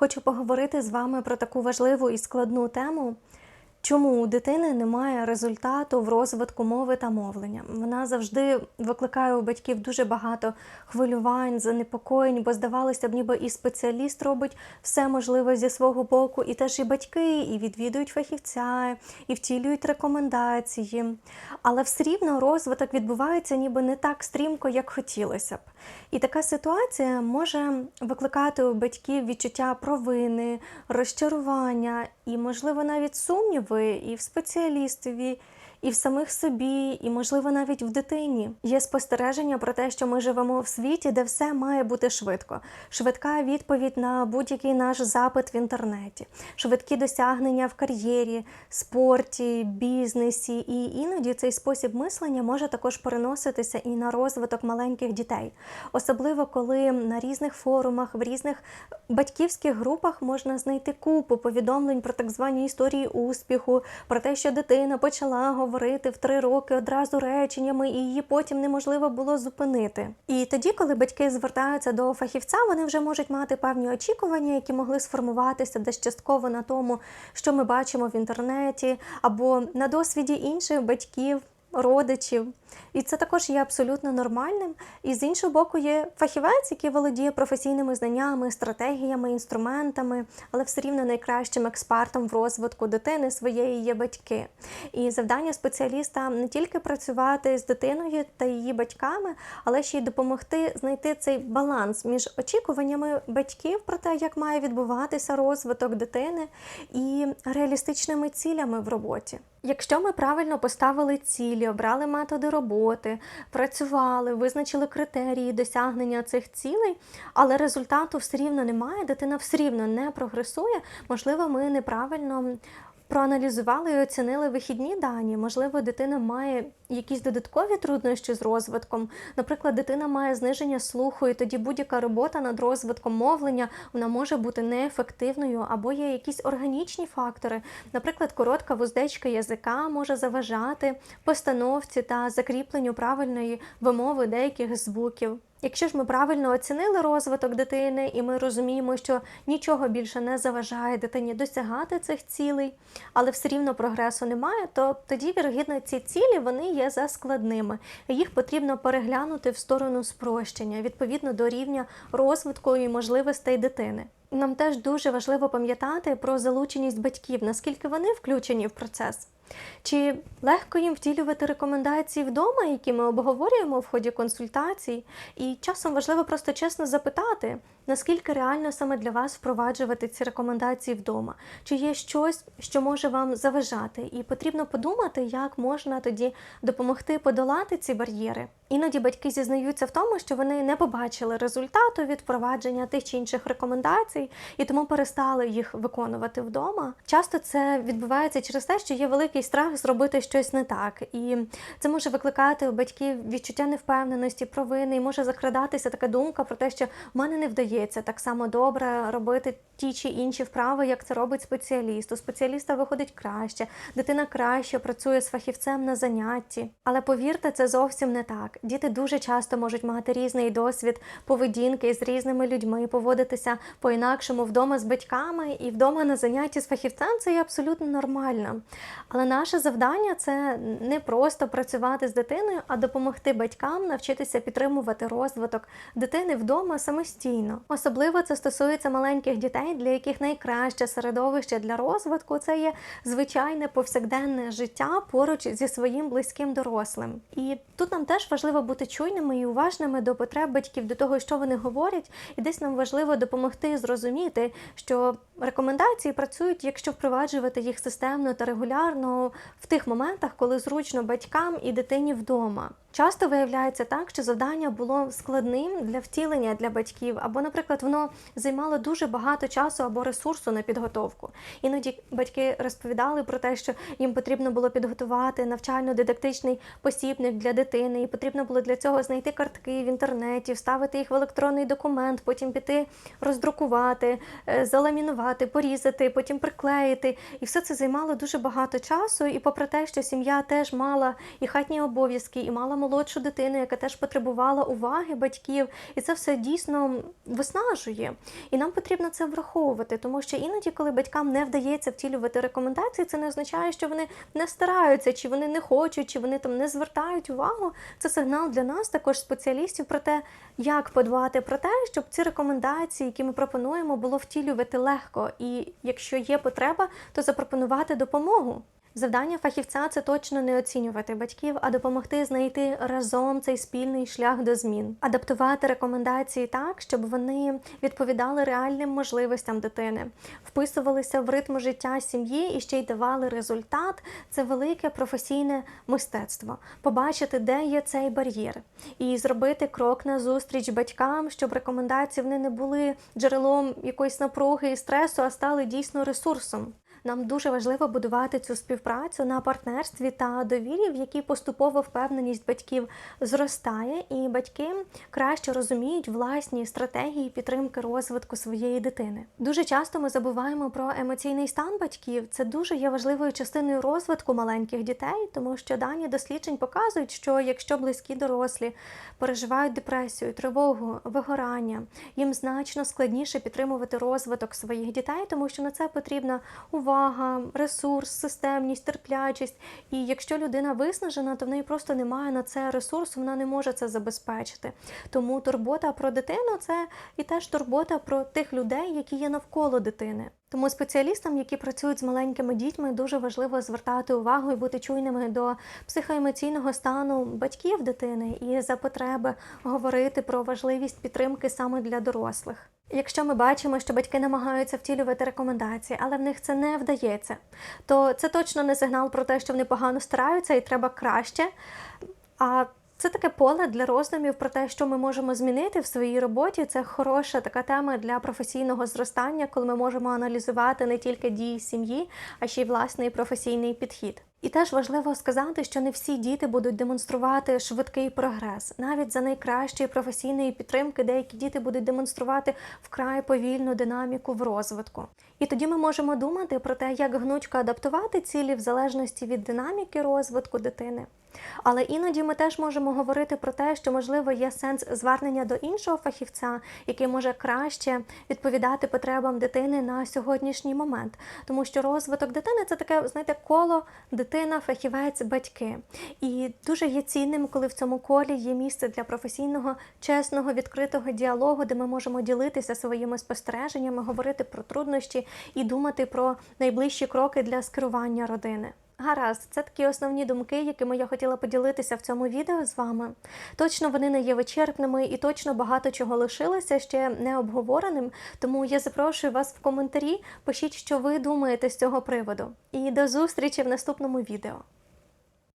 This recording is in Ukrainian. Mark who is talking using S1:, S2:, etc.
S1: Хочу поговорити з вами про таку важливу і складну тему. Чому у дитини немає результату в розвитку мови та мовлення? Вона завжди викликає у батьків дуже багато хвилювань, занепокоєнь, бо здавалося б, ніби і спеціаліст робить все можливе зі свого боку, і теж і батьки, і відвідують фахівця, і втілюють рекомендації. Але все рівно розвиток відбувається ніби не так стрімко, як хотілося б. І така ситуація може викликати у батьків відчуття провини, розчарування і, можливо, навіть сумніви і в спеціалістові, і в самих собі, і, можливо, навіть в дитині. Є спостереження про те, що ми живемо в світі, де все має бути швидко. Швидка відповідь на будь-який наш запит в інтернеті, швидкі досягнення в кар'єрі, спорті, бізнесі. І іноді цей спосіб мислення може також переноситися і на розвиток маленьких дітей, особливо коли на різних форумах, в різних батьківських групах можна знайти купу повідомлень про так звані історії успіху, про те, що дитина почала в три роки одразу реченнями, і її потім неможливо було зупинити. І тоді, коли батьки звертаються до фахівця, вони вже можуть мати певні очікування, які могли сформуватися десь частково на тому, що ми бачимо в інтернеті, або на досвіді інших батьків. Родичів, і це також є абсолютно нормальним. І з іншого боку, є фахівець, який володіє професійними знаннями, стратегіями, інструментами, але все рівно найкращим експертом в розвитку дитини своєї є батьки. І завдання спеціаліста не тільки працювати з дитиною та її батьками, але ще й допомогти знайти цей баланс між очікуваннями батьків про те, як має відбуватися розвиток дитини, і реалістичними цілями в роботі. Якщо ми правильно поставили цілі, обрали методи роботи, працювали, визначили критерії досягнення цих цілей, але результату все рівно немає, дитина все рівно не прогресує, можливо, ми неправильно. Проаналізували і оцінили вихідні дані. Можливо, дитина має якісь додаткові труднощі з розвитком. Наприклад, дитина має зниження слуху, і тоді будь-яка робота над розвитком мовлення вона може бути неефективною, або є якісь органічні фактори. Наприклад, коротка вуздечка язика може заважати постановці та закріпленню правильної вимови деяких звуків. Якщо ж ми правильно оцінили розвиток дитини, і ми розуміємо, що нічого більше не заважає дитині досягати цих цілей, але все рівно прогресу немає, то тоді, вірогідно, ці цілі вони є заскладними. Їх потрібно переглянути в сторону спрощення відповідно до рівня розвитку і можливостей дитини. Нам теж дуже важливо пам'ятати про залученість батьків, наскільки вони включені в процес. Чи легко їм втілювати рекомендації вдома, які ми обговорюємо в ході консультацій? І часом важливо просто чесно запитати, наскільки реально саме для вас впроваджувати ці рекомендації вдома? Чи є щось, що може вам заважати? І потрібно подумати, як можна тоді допомогти подолати ці бар'єри. Іноді батьки зізнаються в тому, що вони не побачили результату від впровадження тих чи інших рекомендацій і тому перестали їх виконувати вдома. Часто це відбувається через те, що є великий страх зробити щось не так, і це може викликати у батьків відчуття невпевненості, провини, і може закрадатися така думка про те, що в мене не вдається так само добре робити ті чи інші вправи, як це робить спеціаліст. У спеціаліста виходить краще, дитина краще працює з фахівцем на занятті. Але повірте, це зовсім не так. Діти дуже часто можуть мати різний досвід поведінки з різними людьми, поводитися по-інакшому вдома з батьками і вдома на занятті з фахівцем це є абсолютно нормально. Але наше завдання це не просто працювати з дитиною, а допомогти батькам навчитися підтримувати розвиток дитини вдома самостійно. Особливо це стосується маленьких дітей, для яких найкраще середовище для розвитку це є звичайне повсякденне життя поруч зі своїм близьким дорослим. І тут нам теж важливо бути чуйними і уважними до потреб батьків, до того, що вони говорять, і десь нам важливо допомогти зрозуміти, що рекомендації працюють, якщо впроваджувати їх системно та регулярно в тих моментах, коли зручно батькам і дитині вдома. Часто виявляється так, що завдання було складним для втілення для батьків, або, наприклад, воно займало дуже багато часу або ресурсу на підготовку. Іноді батьки розповідали про те, що їм потрібно було підготувати навчально-дидактичний посібник для дитини, і потрібно було для цього знайти картки в інтернеті, вставити їх в електронний документ, потім піти роздрукувати, е, заламінувати, порізати, потім приклеїти. І все це займало дуже багато часу. І попри те, що сім'я теж мала і хатні обов'язки, і мала молодшу дитину, яка теж потребувала уваги батьків, і це все дійсно виснажує. І нам потрібно це враховувати, тому що іноді, коли батькам не вдається втілювати рекомендації, це не означає, що вони не стараються, чи вони не хочуть, чи вони там не звертають увагу. Це сигнал для нас, також спеціалістів, про те, як подбати про те, щоб ці рекомендації, які ми пропонуємо, було втілювати легко. І якщо є потреба, то запропонувати допомогу. Завдання фахівця це точно не оцінювати батьків, а допомогти знайти разом цей спільний шлях до змін, адаптувати рекомендації так, щоб вони відповідали реальним можливостям дитини, вписувалися в ритм життя сім'ї і ще й давали результат. Це велике професійне мистецтво. Побачити, де є цей бар'єр, і зробити крок на зустріч батькам, щоб рекомендації вони не були джерелом якоїсь напруги і стресу, а стали дійсно ресурсом. Нам дуже важливо будувати цю співпрацю на партнерстві та довірі, в якій поступово впевненість батьків зростає, і батьки краще розуміють власні стратегії підтримки розвитку своєї дитини. Дуже часто ми забуваємо про емоційний стан батьків. Це дуже є важливою частиною розвитку маленьких дітей, тому що дані досліджень показують, що якщо близькі дорослі переживають депресію, тривогу, вигорання, їм значно складніше підтримувати розвиток своїх дітей, тому що на це потрібна увага, ресурс, системність, терплячість. І якщо людина виснажена, то в неї просто немає на це ресурсу, вона не може це забезпечити. Тому турбота про дитину це і теж турбота про тих людей, які є навколо дитини. Тому спеціалістам, які працюють з маленькими дітьми, дуже важливо звертати увагу і бути чуйними до психоемоційного стану батьків дитини і за потреби говорити про важливість підтримки саме для дорослих. Якщо ми бачимо, що батьки намагаються втілювати рекомендації, але в них це не вдається, то це точно не сигнал про те, що вони погано стараються і треба краще. А це таке поле для роздумів про те, що ми можемо змінити в своїй роботі. Це хороша така тема для професійного зростання, коли ми можемо аналізувати не тільки дії сім'ї, а ще й власний професійний підхід. І теж важливо сказати, що не всі діти будуть демонструвати швидкий прогрес. Навіть за найкращої професійної підтримки деякі діти будуть демонструвати вкрай повільну динаміку в розвитку. І тоді ми можемо думати про те, як гнучко адаптувати цілі в залежності від динаміки розвитку дитини. Але іноді ми теж можемо говорити про те, що можливо є сенс звернення до іншого фахівця, який може краще відповідати потребам дитини на сьогоднішній момент, тому що розвиток дитини це таке, знаєте, коло дитина, фахівець, батьки. І дуже є цінним, коли в цьому колі є місце для професійного, чесного, відкритого діалогу, де ми можемо ділитися своїми спостереженнями, говорити про труднощі і думати про найближчі кроки для скерування родини. Гаразд, це такі основні думки, якими я хотіла поділитися в цьому відео з вами. Точно вони не є вичерпними і точно багато чого лишилося ще не обговореним. Тому я запрошую вас в коментарі. Пишіть, що ви думаєте з цього приводу. І до зустрічі в наступному відео.